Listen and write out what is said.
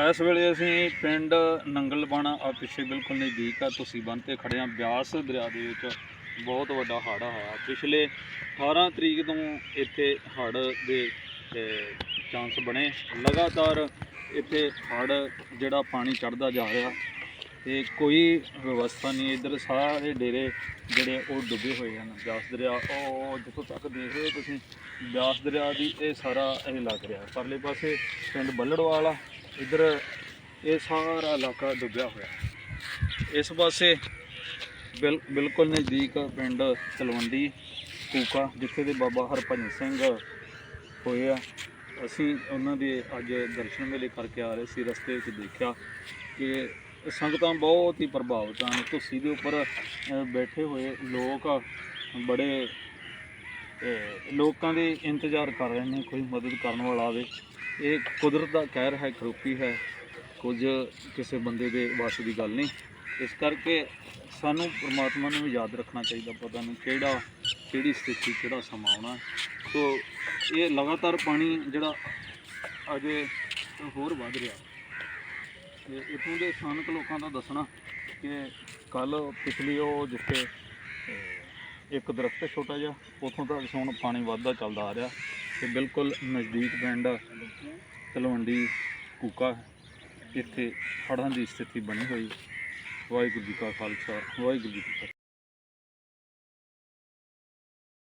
ਇਸ ਵੇਲੇ ਅਸੀਂ ਪਿੰਡ ਨੰਗਲਬਾਣਾ ਆ, ਪਿੱਛੇ ਬਿਲਕੁਲ ਨਜ਼ਦੀਕ ਆ। ਤੁਸੀਂ ਬੰਨ ਤੇ ਖੜੇ ਆ, ਬਿਆਸ ਦਰਿਆ ਦੇ ਵਿੱਚ ਬਹੁਤ ਵੱਡਾ ਹੜ੍ਹ ਆਇਆ ਪਿਛਲੇ 18 ਤਰੀਕ ਤੋਂ ਇੱਥੇ ਹੜ੍ਹ ਦੇ ਚਾਂਸ ਬਣੇ। ਲਗਾਤਾਰ ਇੱਥੇ ਹੜ੍ਹ ਜਿਹੜਾ ਪਾਣੀ ਚੜਦਾ ਜਾ ਰਿਹਾ ਤੇ ਕੋਈ ਵਿਵਸਥਾ ਨਹੀਂ। ਇੱਧਰ ਸਾਰੇ ਡੇਰੇ ਜਿਹੜੇ ਉਹ ਡੁੱਬੇ ਹੋਏ ਹਨ। ਬਿਆਸ ਦਰਿਆ, ਉਹ ਜਿੱਥੋਂ ਤੱਕ ਦੇਖ ਰਹੇ ਹੋ ਤੁਸੀਂ, ਬਿਆਸ ਦਰਿਆ ਦੀ ਇਹ ਸਾਰਾ ਇਹ ਲੱਗ ਰਿਹਾ। ਪਰਲੇ ਪਾਸੇ ਪਿੰਡ ਬੱਲੜਵਾਲ ਆ ਇੱਧਰ ਇਹ ਸਾਰਾ ਇਲਾਕਾ ਡੁੱਬਿਆ ਹੋਇਆ ਇਸ ਪਾਸੇ ਬਿਲ, ਬਿਲਕੁਲ ਨਜ਼ਦੀਕ ਪਿੰਡ ਤਲਵੰਡੀ, ਕੂਕਾ, ਜਿੱਥੇ ਦੇ ਬਾਬਾ ਹਰਭਜਨ ਸਿੰਘ ਹੋਏ ਆ। ਅਸੀਂ ਉਹਨਾਂ ਦੇ ਅੱਜ ਦਰਸ਼ਨ ਮੇਲੇ ਕਰਕੇ ਆ ਰਹੇ ਸੀ, ਰਸਤੇ ਵਿੱਚ ਦੇਖਿਆ ਕਿ ਸੰਗਤਾਂ ਬਹੁਤ ਹੀ ਪ੍ਰਭਾਵਿਤ ਹਨ। ਧੁੱਸੀ ਦੇ ਉੱਪਰ ਬੈਠੇ ਹੋਏ ਲੋਕ ਬੜੇ ਲੋਕਾਂ ਦੇ ਇੰਤਜ਼ਾਰ ਕਰ ਰਹੇ ਨੇ, ਕੋਈ ਮਦਦ ਕਰਨ ਵਾਲਾ ਆਵੇ। ਇਹ ਕੁਦਰਤ ਦਾ ਕਹਿਰ ਹੈ ਕਰੂਪੀ ਹੈ, ਕੁਝ ਕਿਸੇ ਬੰਦੇ ਦੇ ਵੱਸ ਦੀ ਗੱਲ ਨਹੀਂ। ਇਸ ਕਰਕੇ ਸਾਨੂੰ ਪ੍ਰਮਾਤਮਾ ਨੂੰ ਵੀ ਯਾਦ ਰੱਖਣਾ ਚਾਹੀਦਾ ਪਤਾ ਨਹੀਂ ਕਿਹੜਾ, ਕਿਹੜੀ ਸਥਿਤੀ, ਕਿਹੜਾ ਸਮਾਂ ਆਉਣਾ। ਸੋ ਇਹ ਲਗਾਤਾਰ ਪਾਣੀ ਜਿਹੜਾ ਅਜੇ ਹੋਰ ਵੱਧ ਰਿਹਾ। ਤੇ ਇਥੋਂ ਦੇ ਸਥਾਨਕ ਲੋਕਾਂ ਦਾ ਦੱਸਣਾ ਕਿ ਕੱਲ ਪਿਛਲੀ ਉਹ ਜਿੱਥੇ ਇੱਕ ਦਰਖਤ ਹੈ ਛੋਟਾ ਜਿਹਾ, ਉਥੋਂ ਤੱਕ ਹੁਣ ਪਾਣੀ ਵੱਧਦਾ ਚੱਲਦਾ ਆ ਰਿਹਾ ਤੇ ਬਿਲਕੁਲ ਨਜ਼ਦੀਕ ਪਿੰਡ ਤਲਵੰਡੀ ਕੂਕਾ, ਇੱਥੇ ਹੜ੍ਹਾਂ ਦੀ ਸਥਿਤੀ ਬਣੀ ਹੋਈ। ਵਾਹਿਗੁਰੂ ਜੀ ਕਾ ਖਾਲਸਾ, ਵਾਹਿਗੁਰੂ ਜੀ ਕੀ ਫਤਿਹ।